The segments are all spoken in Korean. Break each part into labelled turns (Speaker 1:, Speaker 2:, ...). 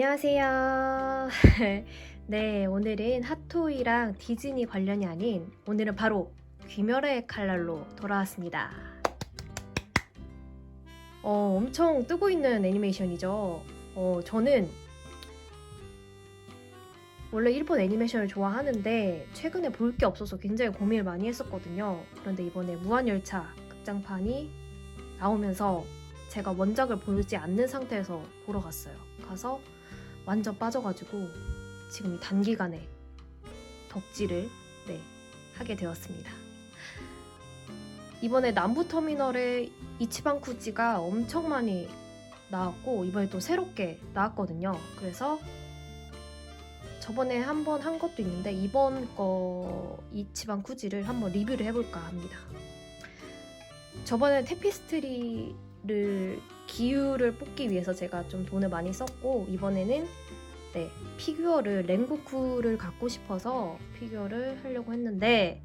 Speaker 1: 안녕하세요. 네, 오늘은 핫토이랑 디즈니 관련이 아닌 오늘은 바로 귀멸의 칼날로 돌아왔습니다. 어, 엄청 뜨고 있는 애니메이션이죠. 어, 저는 원래 일본 애니메이션을 좋아하는데 최근에 볼 게 없어서 굉장히 고민을 많이 했었거든요. 그런데 이번에 무한열차 극장판이 나오면서 제가 원작을 보지 않는 상태에서 보러 갔어요. 가서 완전 빠져가지고 지금 이 단기간에 덕질을 네, 하게 되었습니다. 이번에 남부터미널에 이치방쿠지가 엄청 많이 나왔고 이번에 또 새롭게 나왔거든요. 그래서 저번에 한 번 한 것도 있는데 이번 거 이치방 쿠지를 한번 리뷰를 해볼까 합니다. 저번에 테피스트리를 기유를 뽑기 위해서 제가 좀 돈을 많이 썼고 이번에는 네, 피규어를 랭고쿠를 갖고 싶어서 피규어를 하려고 했는데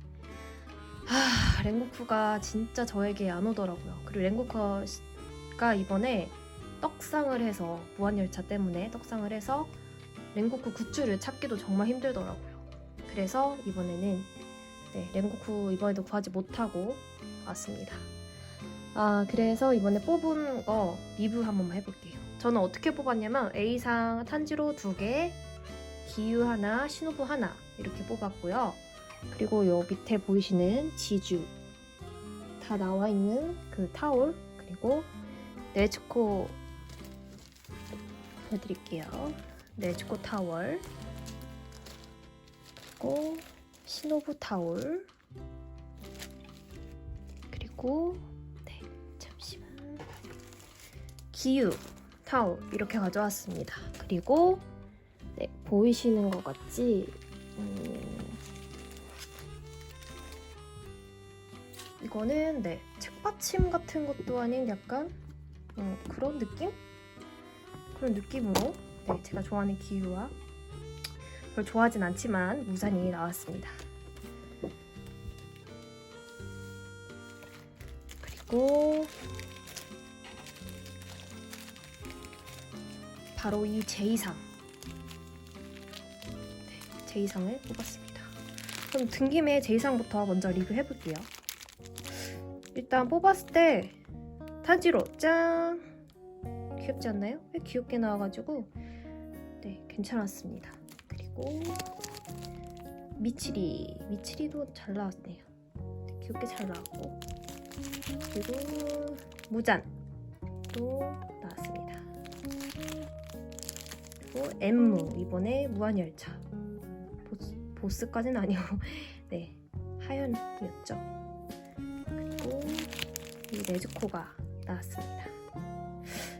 Speaker 1: 아, 랭고쿠가 진짜 저에게 안 오더라고요. 그리고 랭고쿠가 이번에 떡상을 해서 무한열차 때문에 떡상을 해서 랭고쿠 굿즈를 찾기도 정말 힘들더라고요. 그래서 이번에는 네, 랭고쿠 이번에도 구하지 못하고 왔습니다. 아, 그래서 이번에 뽑은 거 리뷰 한 번만 해볼게요. 저는 어떻게 뽑았냐면 A상 탄지로 두 개, 기유 하나, 신호부 하나 이렇게 뽑았고요. 그리고 요 밑에 보이시는 지주 다 나와 있는 그 타올 그리고 네즈코 보여드릴게요. 네즈코 타월 그리고 신호부 타올 그리고 기유 타올 이렇게 가져왔습니다. 그리고 네 보이시는 것 같지? 음, 이거는 네 책받침 같은 것도 아닌 약간 음, 그런 느낌? 그런 느낌으로 네, 제가 좋아하는 기유와 별로 좋아하진 않지만 무산이 나왔습니다. 그리고 바로 이 제2상 네, 제2상을 뽑았습니다. 그럼 등김에 제2상부터 먼저 리뷰해볼게요. 일단 뽑았을 때 탄지로 짠 귀엽지 않나요? 왜 귀엽게 나와가지고 네 괜찮았습니다. 그리고 미치리 미치리도 잘 나왔네요. 네, 귀엽게 잘 나왔고 그리고 무잔도 그리고 엠무 이번에 무한열차 보스, 보스 까지는 아니고 네 하연이었죠. 그리고 이 네즈코가 나왔습니다.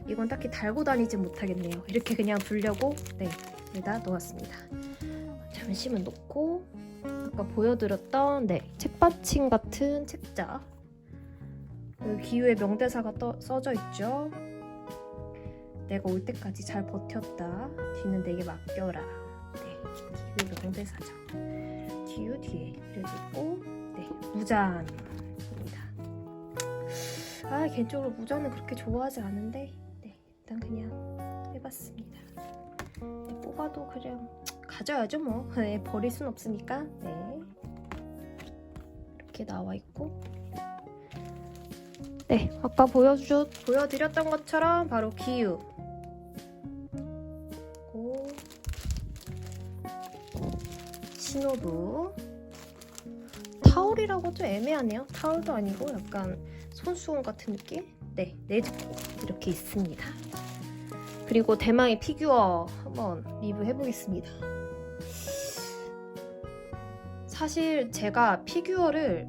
Speaker 1: 이건 딱히 달고 다니지 못하겠네요. 이렇게 그냥 두려고 네 여기다 놓았습니다. 잠시만 놓고 아까 보여드렸던 네 책받침 같은 책자 기후의 명대사가 떠, 써져 있죠. 내가 올 때까지 잘 버텼다. 뒤는 내게 맡겨라. 네, 기후의 명대사죠. 기후 뒤에 그리고 네 무잔입니다. 아 개인적으로 무잔은 그렇게 좋아하지 않은데 네 일단 그냥 해봤습니다. 네, 뽑아도 그냥 가져야죠 뭐 네, 버릴 순 없으니까 네 이렇게 나와 있고 네 아까 보여주 보여드렸던 것처럼 바로 기유 신호부 타올이라고 좀 애매하네요. 타올도 아니고 약간 손수건 같은 느낌? 네 네즈코 이렇게 있습니다. 그리고 대망의 피규어 한번 리뷰해 보겠습니다. 사실 제가 피규어를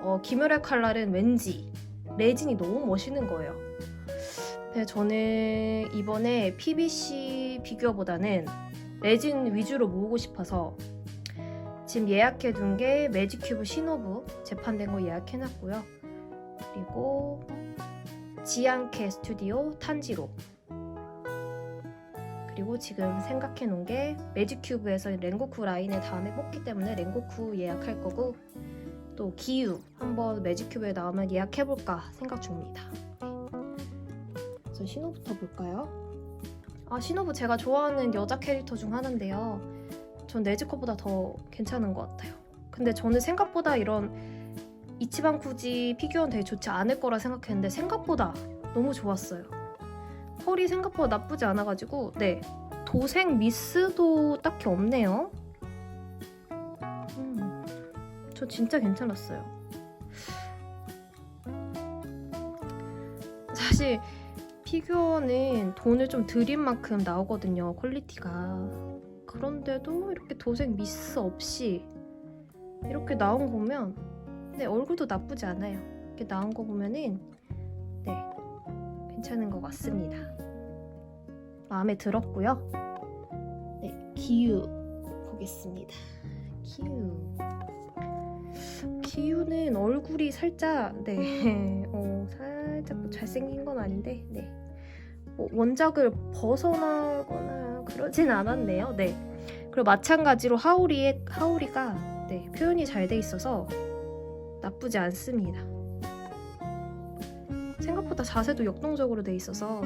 Speaker 1: 어, 김열의 칼날은 왠지 레진이 너무 멋있는 거예요. 저는 이번에 PBC 피규어보다는 레진 위주로 모으고 싶어서 지금 예약해 둔 게 매직큐브 신호부 재판된 거 예약해 놨고요. 그리고 지안케 스튜디오 탄지로 그리고 지금 생각해 놓은 게 매직큐브에서 랭고쿠 라인을 다음에 뽑기 때문에 랭고쿠 예약할 거고 또 기유 한번 매직큐브에 나오면 예약해볼까 생각 중입니다. 네. 그래서 신호부터 볼까요? 아 신호부 제가 좋아하는 여자 캐릭터 중 하나인데요. 전 네즈코보다 더 괜찮은 것 같아요. 근데 저는 생각보다 이런 이치방 쿠지 피규어는 되게 좋지 않을 거라 생각했는데 생각보다 너무 좋았어요. 펄이 생각보다 나쁘지 않아가지고 네 도색 미스도 딱히 없네요. 음, 저 진짜 괜찮았어요. 사실 피규어는 돈을 좀 들인 만큼 나오거든요 퀄리티가. 그런데도 이렇게 도색 미스 없이 이렇게 나온 거 보면 네 얼굴도 나쁘지 않아요. 이렇게 나온 거 보면은 네 괜찮은 것 같습니다. 마음에 들었고요. 네 기유 보겠습니다. 기유. 기유는 얼굴이 살짝 네 어, 살짝 뭐 잘생긴 건 아닌데 네 뭐 원작을 벗어나거나 그러진 않았네요. 네. 그리고 마찬가지로 하우리의 하우리가 네, 표현이 잘 돼 있어서 나쁘지 않습니다. 생각보다 자세도 역동적으로 돼 있어서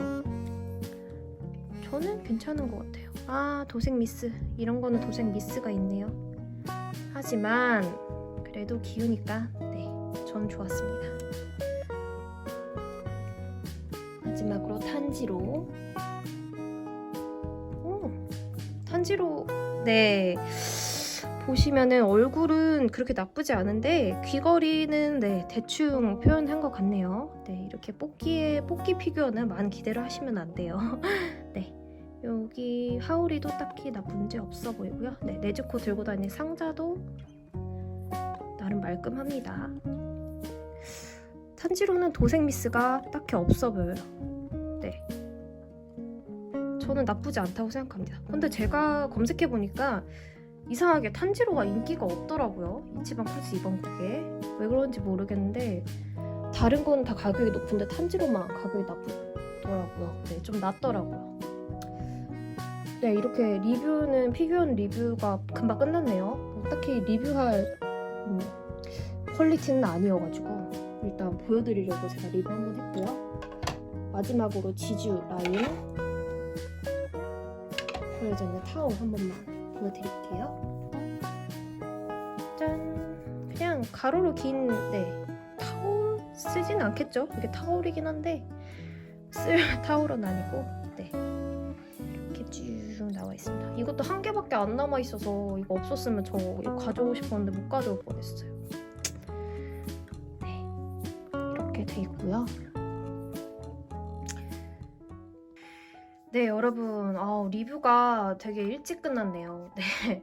Speaker 1: 저는 괜찮은 것 같아요. 아 도색 미스 이런 거는 도색 미스가 있네요. 하지만 그래도 기우니까 네, 전 좋았습니다. 마지막으로 탄지로. 오, 탄지로. 네. 보시면은 얼굴은 그렇게 나쁘지 않은데 귀걸이는 네 대충 표현한 것 같네요. 네 이렇게 뽑기에 뽑기 피규어는 많은 기대를 하시면 안 돼요. 네 여기 하울이도 딱히 나쁜 문제 없어 보이고요. 네 네즈코 들고 다니는 상자도 나름 말끔합니다. 탄지로는 도색 미스가 딱히 없어 보여요. 네. 저는 나쁘지 않다고 생각합니다. 근데 제가 검색해 보니까 이상하게 탄지로가 인기가 없더라고요. 이치방 쿠지 이번 곡에 왜 그런지 모르겠는데 다른 건 다 가격이 높은데 탄지로만 가격이 나쁘더라고요. 네, 좀 낮더라고요. 네, 이렇게 리뷰는 피규어 리뷰가 금방 끝났네요. 뭐 딱히 리뷰할 음, 퀄리티는 아니어가지고 일단 보여드리려고 제가 리뷰 한번 했고요. 마지막으로 지주 라인 그려져 있는 타올 한 번만 보여드릴게요. 짠! 그냥 가로로 긴 네, 타올 쓰진 않겠죠? 이게 타올이긴 한데 쓸 타올은 아니고 네 이렇게 쭉 나와 있습니다. 이것도 한 개밖에 안 남아 있어서 이거 없었으면 저 이거 가져오고 싶었는데 못 가져올 뻔했어요. 이렇게 돼 있고요. 네 여러분 아, 리뷰가 되게 일찍 끝났네요. 네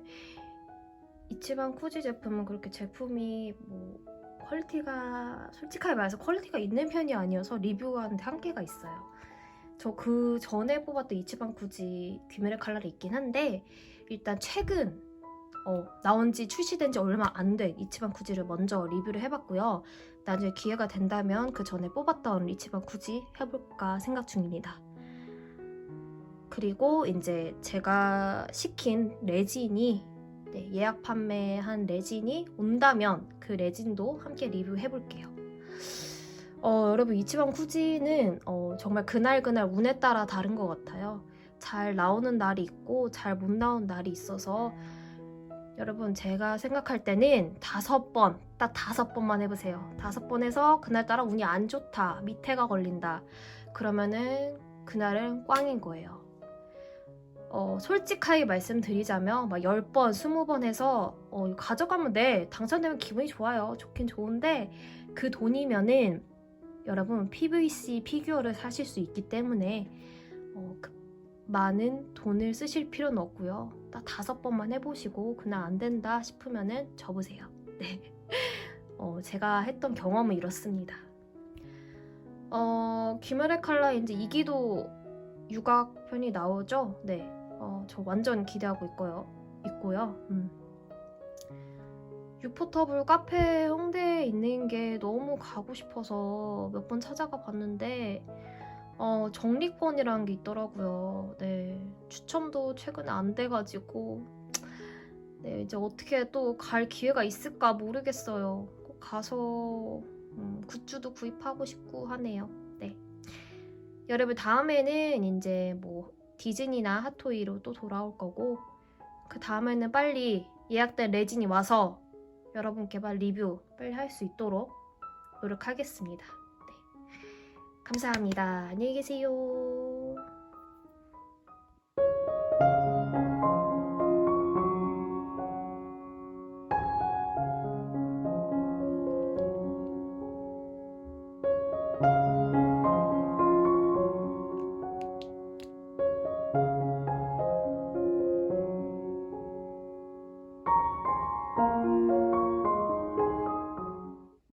Speaker 1: 이치방 쿠지 제품은 그렇게 제품이 뭐 퀄리티가 솔직하게 말해서 퀄리티가 있는 편이 아니어서 리뷰하는데 한계가 있어요. 저 그 전에 뽑았던 이치방 쿠지 귀멸의 칼날이 있긴 한데 일단 최근 어, 나온 지 출시된 지 얼마 안 된 이치방 쿠지를 먼저 리뷰를 해봤고요. 나중에 기회가 된다면 그 전에 뽑았던 이치방 쿠지 해볼까 생각 중입니다. 그리고 이제 제가 시킨 레진이 네, 예약 판매한 레진이 온다면 그 레진도 함께 리뷰해 볼게요. 어, 여러분 이치방 쿠지는 어, 정말 그날 그날 운에 따라 다른 것 같아요. 잘 나오는 날이 있고 잘 못 나온 날이 있어서 여러분 제가 생각할 때는 다섯 번, 딱 다섯 번만 해보세요. 다섯 번 해서 그날따라 운이 안 좋다, 밑에가 걸린다. 그러면은 그날은 꽝인 거예요. 어, 솔직하게 말씀드리자면 막 10번, 20번 해서 어, 가져가면 네, 당첨되면 기분이 좋아요. 좋긴 좋은데 그 돈이면은 여러분 PVC 피규어를 사실 수 있기 때문에 어, 그 많은 돈을 쓰실 필요는 없고요. 딱 다섯 번만 해보시고 그날 안 된다 싶으면은 접으세요. 네. 어, 제가 했던 경험은 이렇습니다. 어, 귀멸의 칼라 이제 2기도 육악편이 나오죠? 네. 어, 저 완전 기대하고 있고요. 있고요. 음. 유포터블 카페 홍대에 있는 게 너무 가고 싶어서 몇 번 찾아가 봤는데 어, 적립권이라는 게 있더라고요. 네. 추첨도 최근에 안 돼가지고, 네, 이제 어떻게 또 갈 기회가 있을까 모르겠어요. 꼭 가서, 음, 굿즈도 구입하고 싶고 하네요. 네. 여러분, 다음에는 이제 뭐 디즈니나 핫토이로 또 돌아올 거고, 그 다음에는 빨리 예약된 레진이 와서 여러분께 말 리뷰 빨리 할 수 있도록 노력하겠습니다. 감사합니다. 안녕히 계세요.